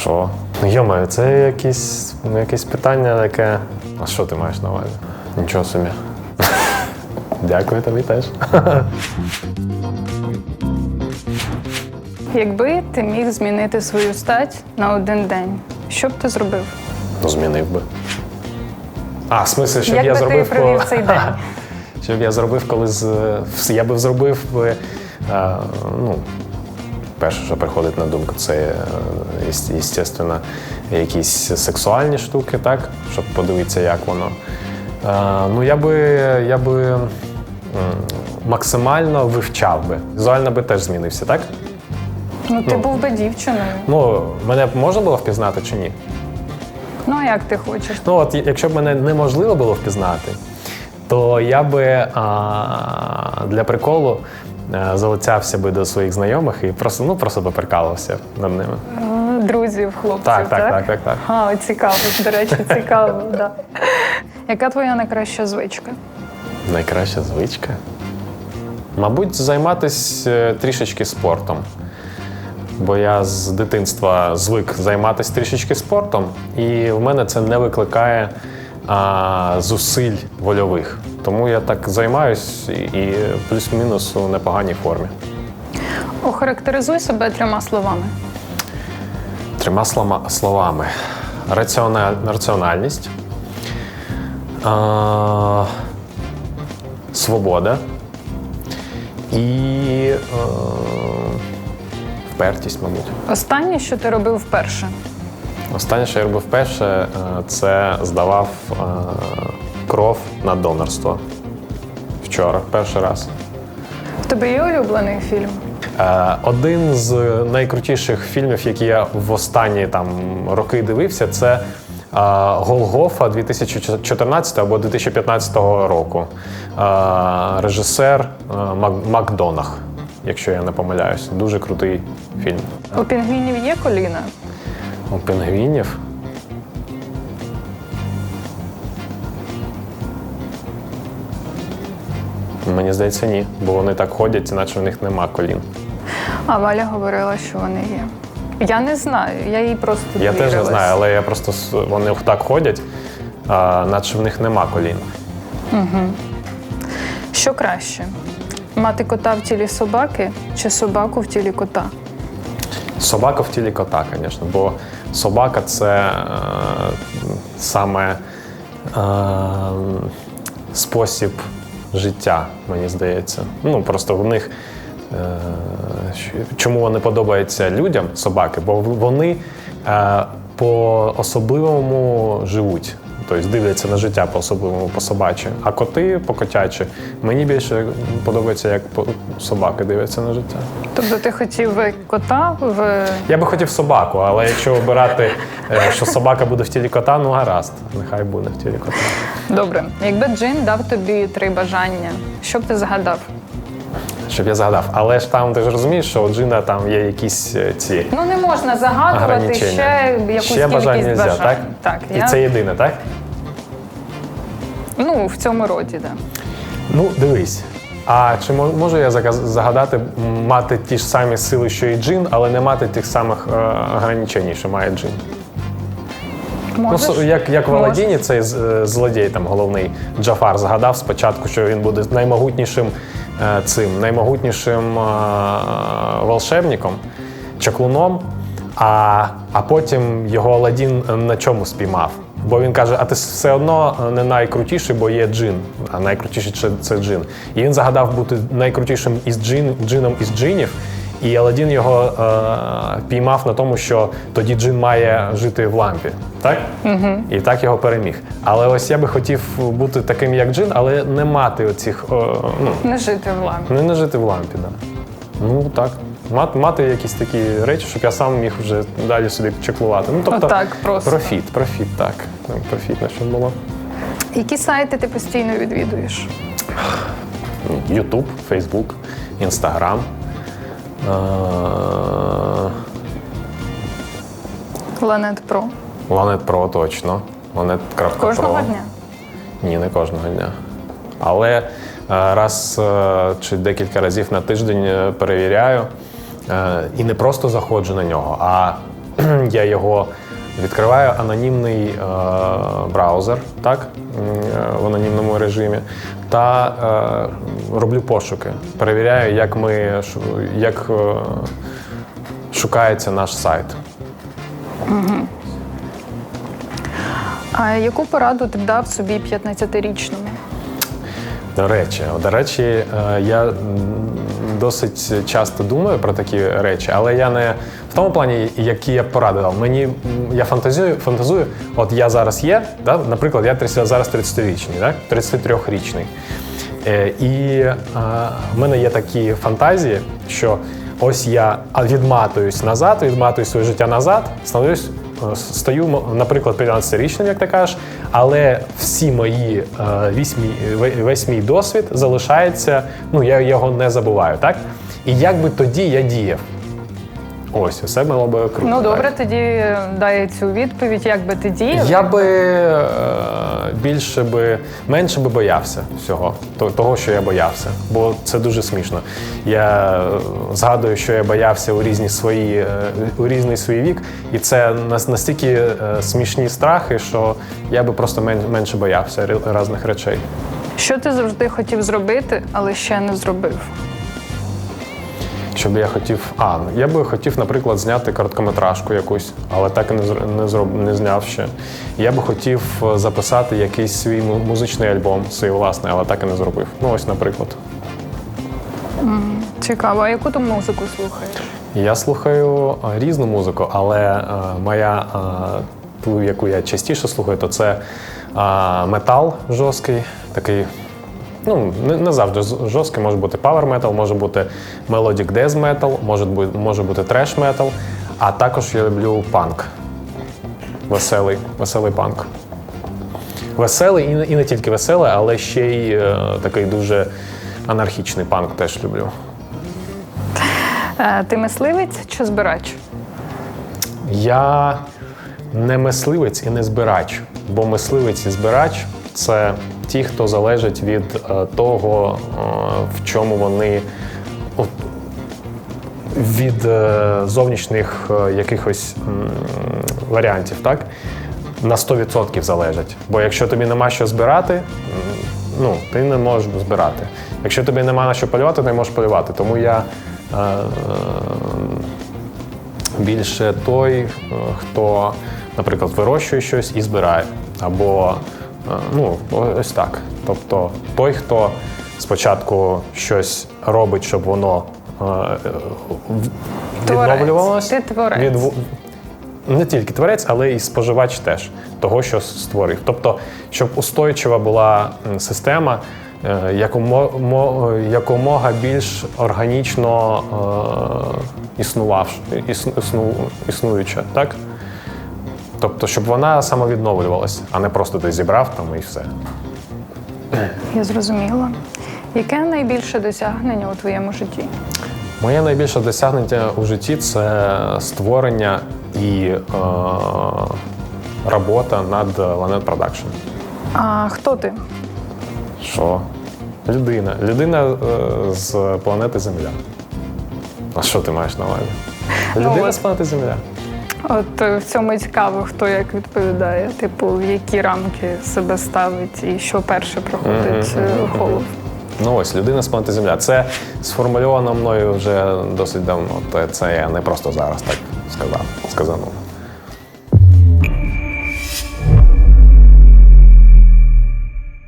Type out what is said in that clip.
Що? Ну, йомаю, це якесь, ну, якесь питання таке. А що ти маєш на увазі? Нічого собі. Дякую тобі теж. Якби ти міг змінити свою стать на один день, що б ти зробив? Ну, змінив би. А, в смислі, щоб Як я би ти зробив. провів цей день? Щоб я зробив, коли з. Я би зробив би. е, ну, перше, що приходить на думку, це, звісно, якісь сексуальні штуки, так? Щоб подивитися, як воно. Е, ну, я би, я би максимально вивчав би. Візуально би теж змінився, так? Ну, ти був би дівчиною. Ну, мене можна було впізнати чи ні? Ну, а як ти хочеш? Ну, от якщо б мене неможливо було впізнати, то я би а, для приколу е, залицявся би до своїх знайомих і просто, ну, просто би прикалувався над ними. Друзів, хлопців, Так, так, так, так, так. А, цікаво, до речі, цікаво, да. Яка твоя найкраща звичка? Найкраща звичка. Мабуть, займатися трішечки спортом. Бо я з дитинства звик займатися трішечки спортом, і в мене це не викликає а, зусиль вольових. Тому я так займаюсь і, і плюс-мінус у непоганій формі. Охарактеризуй себе трьома словами. Трьома словами: Раціональ- раціональність, а, свобода і е, впертість, мабуть. Останнє, що ти робив вперше. Останнє, що я робив вперше, е, це здавав е, кров на донорство. Вчора, перший раз. В тебе є улюблений фільм? Е, Один з найкрутіших фільмів, які я в останні там роки дивився, це е, Голгофа 2014 або 2015 року. Е, Режисер Мак- Макдонах, якщо я не помиляюсь. Дуже крутий фільм. У пінгвінів є коліна? У пінгвінів. Мені здається, ні, бо вони так ходять, наче в них нема колін. А Валя говорила, що вони є. Я не знаю, я їй просто Я теж не знаю, але я просто с- вони так ходять, а, наче в них нема колін. Що краще? Мати кота в тілі собаки чи собаку в тілі кота? Собака в тілі кота, звісно, бо собака це е, саме е, спосіб життя, мені здається. Ну, просто в них. Е, Чому вони подобаються людям, собаки? Бо вони е, по-особливому живуть. Тобто дивляться на життя по-особливому, по собачі. А коти по котячі. Мені більше подобається, як по- собаки дивляться на життя. Тобто ти хотів би кота в Я би хотів собаку, але якщо обирати, е, що собака буде в тілі кота, ну гаразд, нехай буде в тілі кота. добре. Якби Джин дав тобі три бажання, що б ти загадав? Щоб я згадав. Але ж там ти ж розумієш, що у Джина там є якісь е, ці Ну не можна загадувати ще якусь Ще бажань кількість нельзя, бажань. так? Так, І я це єдине, так? ну в цьому роді, да. Ну, дивись. А чи можу я загадати мати ті ж самі сили, що і Джин, але не мати тих самих е, ограничень, що має Джин? Ну, Можеш? с- як, як в Аладдіні цей е, злодій, там головний Джафар, згадав спочатку, що він буде наймогутнішим цим, наймогутнішим е, волшебником, чаклуном, а, а потім його Аладдін на чому спіймав. Бо він каже: а ти все одно не найкрутіший, бо є джин, а найкрутіший це джин. І він загадав бути найкрутішим із джин, джином із джинів. І Аладдін його е, піймав на тому, що тоді Джин має жити в лампі, так? Угу. І так його переміг. Але ось я би хотів бути таким, як Джин, але не мати оцих, е, ну, Не жити в лампі. не, не жити в лампі, да. Ну так. Мати, мати якісь такі речі, щоб я сам міг вже далі собі чеклувати. Ну, тобто, Отак просто. профіт, профіт, так. Там Профітно, щоб було. Які сайти ти постійно відвідуєш? Ютуб, Фейсбук, Інстаграм. Е, Ланет Про. Ланет Про точно. Ланет.про. Кожного дня. Ні, не кожного дня. Але е, раз е, чи декілька разів на тиждень перевіряю. І не просто заходжу на нього, а я його відкриваю анонімний браузер, так, в анонімному режимі, та е, роблю пошуки. Перевіряю, як ми як е, шукається наш сайт. А яку пораду ти б дав собі 15-річному? До речі, до речі, е, я досить часто думаю про такі речі, але я не в тому плані, які я б порадував. Мені я фантазую, фантазую. От я зараз є, да? наприклад, я 30, зараз 30-річний, так? 33-річний. Е, І в мене є такі фантазії, що ось я відматуюсь назад, відматую своє життя назад, становлюсь Е, стаю, наприклад, 15-річним, як ти кажеш, але всі мої е, весь мій, весь мій досвід залишається, ну я його не забуваю, так? І як би тоді я діяв? Ось, все було би круто. Ну добре, так? тоді е, дай цю відповідь, як би ти діяв. Я би більше би менше би боявся всього, то- того, що я боявся, бо це дуже смішно. Я е, згадую, що я боявся у різні свої е, у різний свій вік, і це нас- настільки е, смішні страхи, що я би просто мен- менше боявся різних речей. Що ти завжди хотів зробити, але ще не зробив? Щоб я хотів. А, я би хотів, наприклад, зняти короткометражку якусь, але так і не не зроб не зняв ще. Я би хотів е, записати якийсь свій музичний альбом, свій власний, але так і не зробив. Ну, ось, наприклад. Цікаво, а яку ти музику слухаєш? Я слухаю е, різну музику, але е, моя ту, яку я частіше слухаю, то це метал жорсткий, такий. Ну, не, не завжди жорсткий, може бути power metal, може бути melodic death metal, може бути, може бути trash metal, а також я люблю панк. Веселий, веселий панк. Веселий і, не- і не тільки веселий, але ще й е, такий дуже анархічний панк теж люблю. Е, ти мисливець чи збирач? Я не мисливець і не збирач, бо мисливець і збирач це ті, хто залежить від е, того, е, в чому вони від е, зовнішніх якихось варіантів, так? На 100% залежать. Бо якщо тобі нема що збирати, ну, ти не можеш збирати. Якщо тобі нема на що полювати, ти не можеш полювати. Тому я е, більше той, хто, наприклад, вирощує щось і збирає. Або ну, ось так. Тобто той, хто спочатку щось робить, щоб воно е, е, в- Творець. відновлювалось. Ти творець. відву- Не тільки творець, але і споживач теж того, що створив. Тобто, щоб устойчива була система, е, якомо- якомога більш органічно е, існувавш, існу, існуюча, так? Тобто, щоб вона самовідновлювалася, а не просто ти зібрав там і все. Я зрозуміла. Яке найбільше досягнення у твоєму житті? Моє найбільше досягнення у житті це створення і е, робота над Lanet Production. А хто ти? Що? Людина. Людина е, з планети Земля. А що ти маєш на увазі? Людина от- з планети Земля. От е, в цьому і цікаво, хто як відповідає, типу, в які рамки себе ставить і що перше проходить е, голову. Ну ось людина з планети Земля. Це сформульовано мною вже досить давно. Це- я не просто зараз так сказав, сказанув.